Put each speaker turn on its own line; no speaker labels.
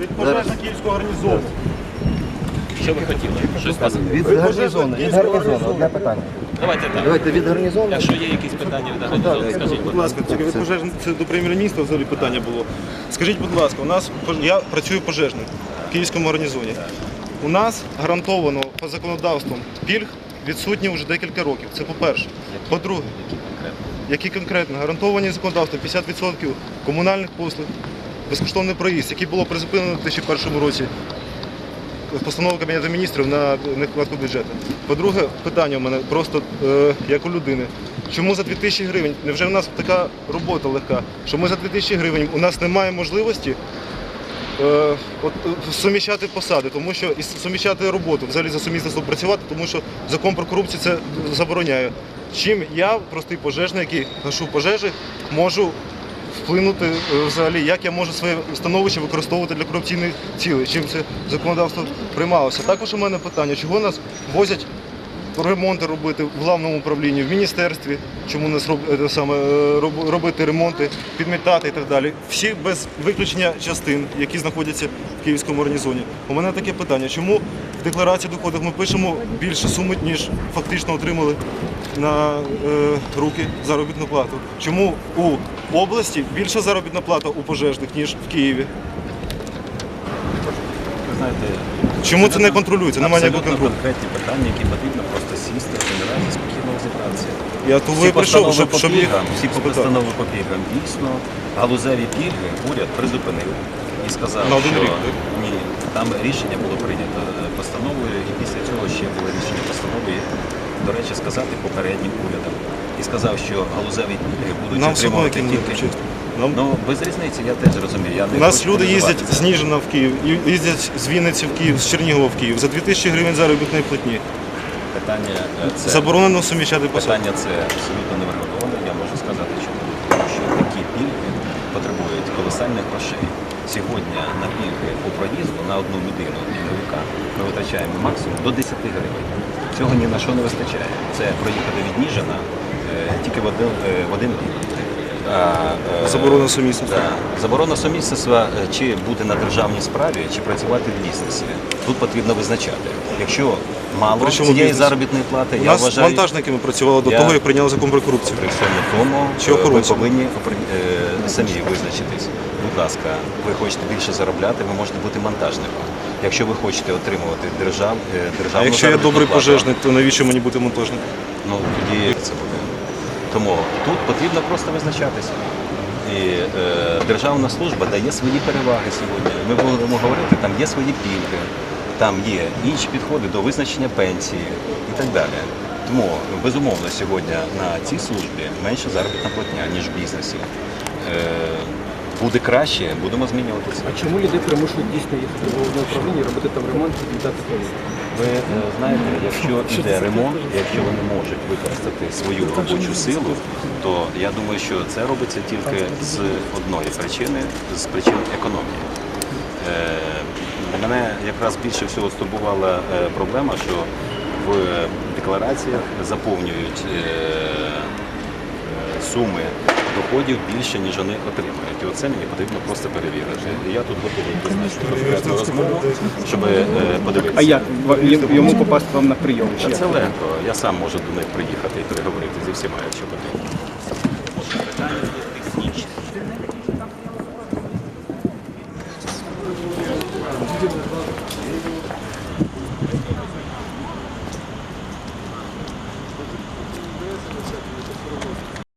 від пожежних київського гарнізону.
Що ви хотіли? Щось сказати?
Від гарнізону, від гарнізону, одне питання.
Давайте так.
Давайте від гарнізону.
Якщо є якісь питання від організації, скажіть, будь ласка.
тільки від пожежних це до прем'єр-міністра взагалі питання було. Скажіть, будь ласка, у нас я працюю пожежним в київському гарнізоні. У нас гарантовано по законодавствам пільг відсутні вже декілька років. Це по-перше. По-друге, які конкретно гарантовані законодавством 50% комунальних послуг, безкоштовний проїзд, який було призупинено у 2001 році постанову Кабінету міністрів на нехватку бюджету. По-друге, питання у мене просто е, як у людини. Чому за 2000 гривень? Невже в нас така робота легка? Що ми за 2000 гривень у нас немає можливості е, е, суміщати посади, тому що і суміщати роботу, взагалі за сумісництво працювати, тому що закон про корупцію це забороняє. Чим я, простий пожежний, який гашу пожежі, можу вплинути е, взагалі, як я можу своє становище використовувати для корупційних цілей, чим це законодавство приймалося. Також у мене питання, чого нас возять ремонти робити в главному управлінні, в міністерстві, чому нас е, е, робити ремонти, підмітати і так далі. Всі без виключення частин, які знаходяться в Київському гарнізоні. У мене таке питання, чому в декларації доходів ми пишемо більше суми, ніж фактично отримали на е, руки заробітну плату? Чому у області більша заробітна плата у пожежних, ніж в Києві?
Ви знаєте,
Чому це не контролюється? Немає ніякого контролю.
конкретні питання, які потрібно просто сісти, змирати, спокійно розібратися.
Я то ви прийшов, щоб, щоб їх
всі постанови по пільгам. Дійсно, галузеві пільги уряд призупинив і сказав,
На один
що
рік, так?
ні, там рішення було прийнято е, постановою, і після цього ще було рішення постанови, до речі, сказати попереднім урядом. І сказав, що галузеві будуть
Нам все одно
отримувати
яким
тільки.
Нам
Ну, без різниці, я теж розумію. Я не
У нас
хочу
люди їздять з. Ніжина в Київ, і- їздять з Вінниці в Київ, з Чернігова в Київ за 2000 гривень заробітної платні.
Питання е, це
Заборонено суміщати посади.
Питання це абсолютно неврегульоване, я можу сказати, чому. Тому що такі пільги потребують колосальних грошей. Сьогодні на пільги по проїзду на одну людину пільговика ми витрачаємо максимум до 10 гривень. Цього ні на що не вистачає. Це проїхати від Ніжина тільки в один, е, в один рік. Е,
Заборона сумісництва.
Да. Заборона сумісництва е, чи бути на державній справі, чи працювати в бізнесі. Тут потрібно визначати. Якщо мало
Причому
цієї
бізнес?
заробітної плати,
У
я
нас
вважаю,
вантажниками працювали до
Я-
того, як прийняли закон про корупцію.
при всьому тому
Чи
ви повинні самі визначитись. Будь ласка, ви хочете більше заробляти, ви можете бути монтажником. Якщо ви хочете отримувати держав, е,
А
державну
якщо я добрий
плату,
пожежник, то навіщо мені бути монтажником?
ну тоді це буде. Тому тут потрібно просто визначатися. І е, державна служба дає свої переваги сьогодні. Ми будемо говорити, там є свої пільги, там є інші підходи до визначення пенсії і так далі. Тому безумовно сьогодні на цій службі менше заробітна платня, ніж в бізнесі. Е, буде краще, будемо змінюватися.
А чому людей примушують дійсно їхати в головне управління, робити там ремонт і віддати поліцію?
Ви е, знаєте, якщо йде ремонт, якщо вони можуть використати свою робочу силу, то я думаю, що це робиться тільки з одної причини, з причин економії. Е, Мене якраз більше всього стурбувала е, проблема, що в деклараціях заповнюють е, суми доходів більше, ніж вони отримують. І оце мені потрібно просто перевірити. І я тут готовий призначити конкретну розмову, щоб е, подивитися.
А як йому попасти вам на прийом? Чи
це легко. Я сам можу до них приїхати і переговорити зі всіма, якщо потрібно.